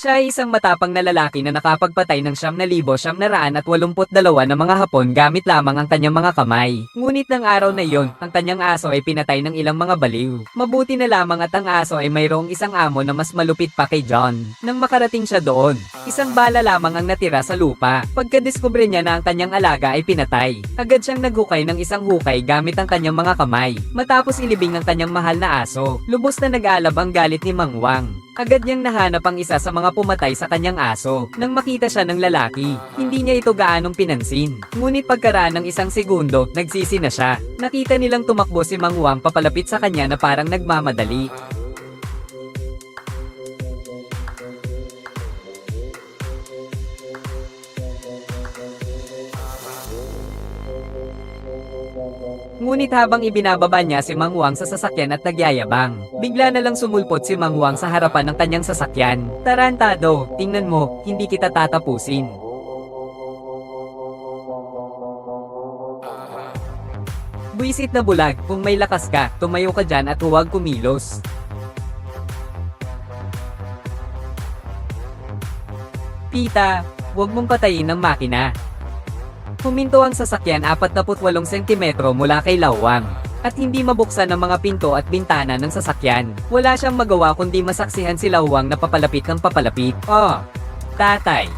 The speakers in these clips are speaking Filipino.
Siya ay isang matapang na lalaki na nakapagpatay ng siyam na libo siyam na raan at walumput dalawa mga Hapon gamit lamang ang kanyang mga kamay. Ngunit ng araw na iyon, ang kanyang aso ay pinatay ng ilang mga baliw. Mabuti na lamang at ang aso ay mayroong isang amo na mas malupit pa kay John. Nang makarating siya doon, isang bala lamang ang natira sa lupa. Pagkadiskubre niya na ang kanyang alaga ay pinatay, agad siyang naghukay ng isang hukay gamit ang kanyang mga kamay. Matapos ilibing ang kanyang mahal na aso, lubos na nag-aalab ang galit ni Mang Wang. Agad niyang nahanap ang isa sa mga pumatay sa kanyang aso. Nang makita siya ng lalaki, hindi niya ito gaanong pinansin. Ngunit pagkaraan ng isang segundo, nagsisi na siya. Nakita nilang tumakbo si Mang Wang papalapit sa kanya na parang nagmamadali. Ngunit habang ibinababa niya si Mang Wang sa sasakyan at nagyayabang, bigla na lang sumulpot si Mang Wang sa harapan ng kanyang sasakyan. Tarantado, tingnan mo, hindi kita tatapusin. Buisit na bulag, kung may lakas ka, tumayo ka dyan at huwag kumilos. Pita, huwag mong patayin ang makina. Huminto ang sasakyan 48 cm mula kay Lawang. At hindi mabuksan ang mga pinto at bintana ng sasakyan. Wala siyang magawa kundi masaksihan si Lawang na papalapit ng papalapit. Oh, tatay.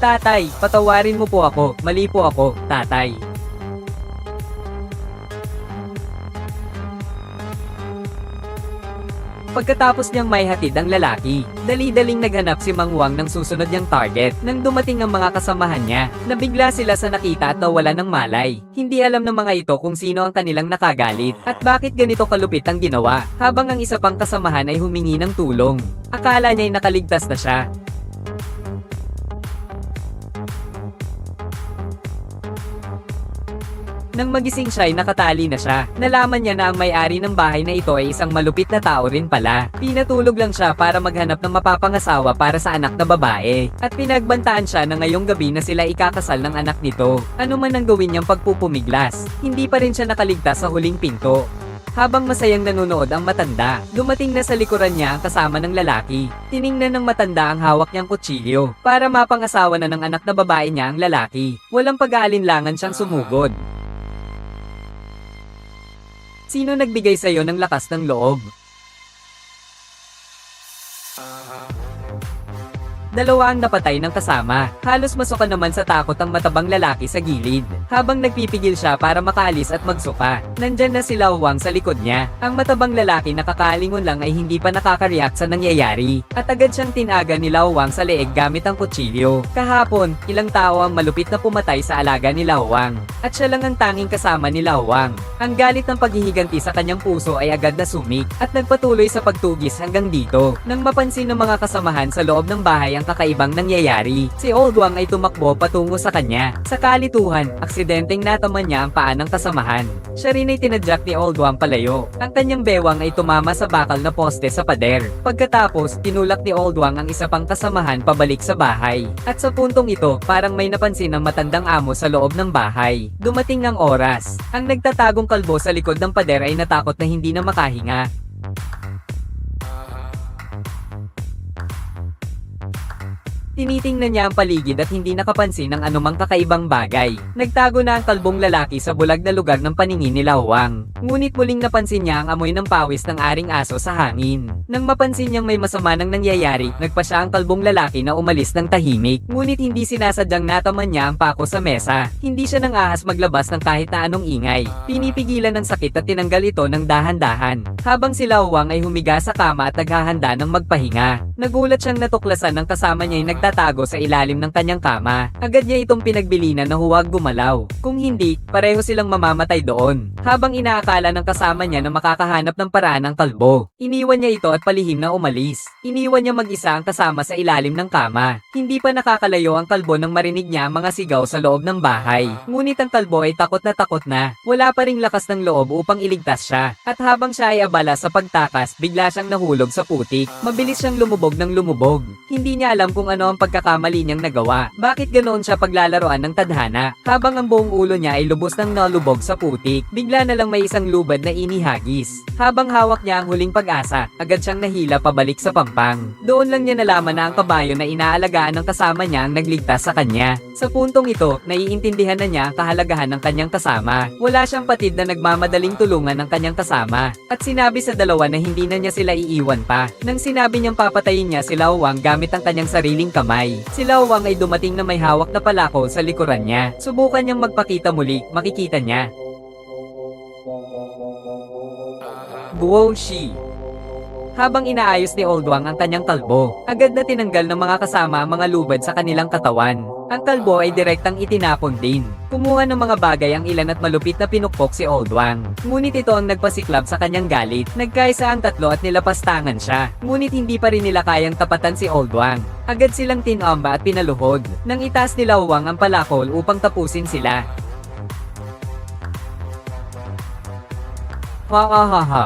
Tatay, patawarin mo po ako. Mali po ako, tatay. Pagkatapos niyang may hatid ang lalaki, dali-daling naghanap si Mang Wang ng susunod niyang target. Nang dumating ang mga kasamahan niya, nabigla sila sa nakita at nawala ng malay. Hindi alam ng mga ito kung sino ang kanilang nakagalit at bakit ganito kalupit ang ginawa, habang ang isa pang kasamahan ay humingi ng tulong. Akala niya ay nakaligtas na siya, Nang magising siya ay nakatali na siya. Nalaman niya na ang may-ari ng bahay na ito ay isang malupit na tao rin pala. Pinatulog lang siya para maghanap ng mapapangasawa para sa anak na babae. At pinagbantaan siya na ngayong gabi na sila ikakasal ng anak nito. Ano man ang gawin niyang pagpupumiglas, hindi pa rin siya nakaligtas sa huling pinto. Habang masayang nanonood ang matanda, dumating na sa likuran niya ang kasama ng lalaki. Tiningnan ng matanda ang hawak niyang kutsilyo para mapangasawa na ng anak na babae niya ang lalaki. Walang pag-aalinlangan siyang sumugod. Sino nagbigay sa'yo ng lakas ng loob? Dalawa ang napatay ng kasama. Halos masuka naman sa takot ang matabang lalaki sa gilid. Habang nagpipigil siya para makaalis at magsuka, nandyan na si Lawang sa likod niya. Ang matabang lalaki nakakalingon lang ay hindi pa nakakareact sa nangyayari. At agad siyang tinaga ni Lawang sa leeg gamit ang kutsilyo. Kahapon, ilang tao ang malupit na pumatay sa alaga ni Lawang. At siya lang ang tanging kasama ni Lawang. Ang galit ng paghihiganti sa kanyang puso ay agad na sumik at nagpatuloy sa pagtugis hanggang dito. Nang mapansin ng mga kasamahan sa loob ng bahay ang kakaibang nangyayari, si Old Wang ay tumakbo patungo sa kanya. Sa kalituhan, aksidenteng nataman niya ang paa ng kasamahan. Siya rin ay tinadyak ni Old Wang palayo. Ang kanyang bewang ay tumama sa bakal na poste sa pader. Pagkatapos, tinulak ni Old Wang ang isa pang kasamahan pabalik sa bahay. At sa puntong ito, parang may napansin ng matandang amo sa loob ng bahay. Dumating ang oras. Ang nagtatagong kalbo sa likod ng pader ay natakot na hindi na makahinga. Tinitingnan niya ang paligid at hindi nakapansin ng anumang kakaibang bagay. Nagtago na ang kalbong lalaki sa bulag na lugar ng paningin ni Lawang. Ngunit muling napansin niya ang amoy ng pawis ng aring aso sa hangin. Nang mapansin niyang may masama nang nangyayari, nagpa siya ang kalbong lalaki na umalis ng tahimik. Ngunit hindi sinasadyang nataman niya ang pako sa mesa. Hindi siya nang ahas maglabas ng kahit na anong ingay. Pinipigilan ng sakit at tinanggal ito ng dahan-dahan. Habang si Lawang ay humiga sa kama at naghahanda ng magpahinga. Nagulat siyang natuklasan ng kasama niya ay nagtatago sa ilalim ng kanyang kama. Agad niya itong pinagbilinan na huwag gumalaw. Kung hindi, pareho silang mamamatay doon. Habang inaakala ng kasama niya na makakahanap ng paraan ang kalbo. Iniwan niya ito at palihim na umalis. Iniwan niya mag-isa ang kasama sa ilalim ng kama. Hindi pa nakakalayo ang kalbo nang marinig niya ang mga sigaw sa loob ng bahay. Ngunit ang kalbo ay takot na takot na. Wala pa ring lakas ng loob upang iligtas siya. At habang siya ay abala sa pagtakas, bigla siyang nahulog sa putik. Mabilis siyang lumubog ng lumubog. Hindi niya alam kung ano ang pagkakamali niyang nagawa. Bakit ganoon siya paglalaroan ng tadhana? Habang ang buong ulo niya ay lubos ng nalubog sa putik, bigla na lang may isang lubad na inihagis. Habang hawak niya ang huling pag-asa, agad siyang nahila pabalik sa pampang. Doon lang niya nalaman na ang kabayo na inaalagaan ng kasama niya ang nagligtas sa kanya. Sa puntong ito, naiintindihan na niya ang kahalagahan ng kanyang kasama. Wala siyang patid na nagmamadaling tulungan ng kanyang kasama. At sinabi sa dalawa na hindi na niya sila iiwan pa. Nang sinabi niyang papatayin niya si Lao Wang gamit ang kanyang sariling kamay. Si Lao Wang ay dumating na may hawak na palako sa likuran niya. Subukan niyang magpakita muli, makikita niya. Guo Shi. Habang inaayos ni Oldwang ang kanyang kalbo, agad na tinanggal ng mga kasama ang mga lubad sa kanilang katawan. Ang kalbo ay direktang itinapon din. Kumuha ng mga bagay ang ilan at malupit na pinukpok si Oldwang. Ngunit ito ang nagpasiklab sa kanyang galit. Nagkaisa ang tatlo at nilapastangan siya. Ngunit hindi pa rin nila kayang tapatan si Oldwang. Agad silang tinamba at pinaluhod. Nang itaas ni Lawang ang palakol upang tapusin sila. Ha ha ha ha.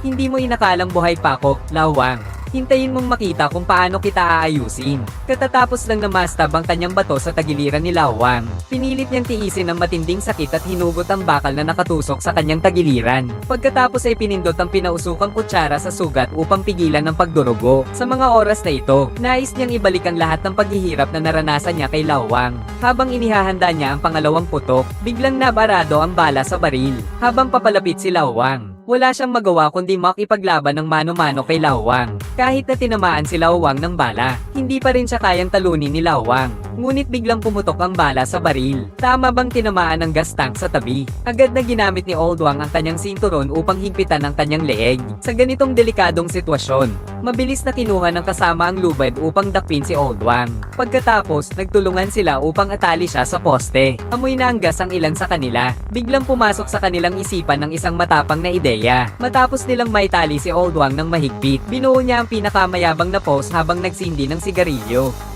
Hindi mo inakalang buhay pa ako, Lawang. Hintayin mong makita kung paano kita aayusin. Katatapos lang namastab ang kanyang bato sa tagiliran ni Lawang. Pinilit niyang tiisin ang matinding sakit at hinugot ang bakal na nakatusok sa kanyang tagiliran. Pagkatapos ay pinindot ang pinausukang kutsara sa sugat upang pigilan ang pagdurugo. Sa mga oras na ito, nais niyang ibalik ang lahat ng paghihirap na naranasan niya kay Lawang. Habang inihahanda niya ang pangalawang putok, biglang nabarado ang bala sa baril. Habang papalapit si Lawang, wala siyang magawa kundi makipaglaban ng mano-mano kay Lawang. Kahit na tinamaan si Lawang ng bala, hindi pa rin siya kayang talunin ni Lawang. Ngunit biglang pumutok ang bala sa baril. Tama bang tinamaan ng gas tank sa tabi? Agad na ginamit ni Oldwang ang kanyang sinturon upang higpitan ang kanyang leeg. Sa ganitong delikadong sitwasyon, mabilis na kinuha ng kasama ang lubad upang dakpin si Oldwang. Pagkatapos, nagtulungan sila upang atali siya sa poste. Amoy na ang gas ang ilan sa kanila. Biglang pumasok sa kanilang isipan ng isang matapang na ideya. Matapos nilang maitali si Oldwang ng mahigpit, binuo niya ang pinakamayabang na pose habang nagsindi ng sigarilyo.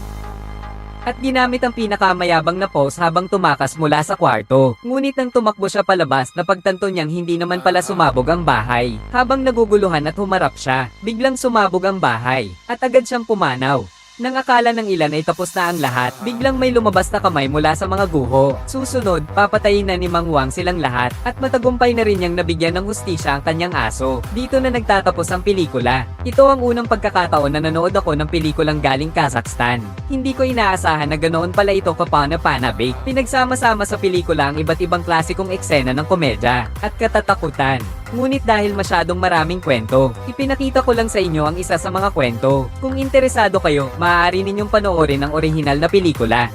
At ginamit ang pinakamayabang na pose habang tumakas mula sa kwarto. Ngunit nang tumakbo siya palabas, napagtanto niyang hindi naman pala sumabog ang bahay. Habang naguguluhan at humarap siya, biglang sumabog ang bahay. At agad siyang pumanaw. Nang akala ng ilan ay tapos na ang lahat, biglang may lumabas na kamay mula sa mga guho. Susunod, papatayin na ni Mang Wang silang lahat, at matagumpay na rin niyang nabigyan ng hustisya ang kanyang aso. Dito na nagtatapos ang pelikula. Ito ang unang pagkakataon na nanood ako ng pelikulang galing Kazakhstan. Hindi ko inaasahan na ganoon pala ito kapana panabik. Pinagsama-sama sa pelikula ang iba't ibang klasikong eksena ng komedya at katatakutan. Ngunit dahil masyadong maraming kwento, ipinakita ko lang sa inyo ang isa sa mga kwento. Kung interesado kayo, maaari ninyong panoorin ang orihinal na pelikula.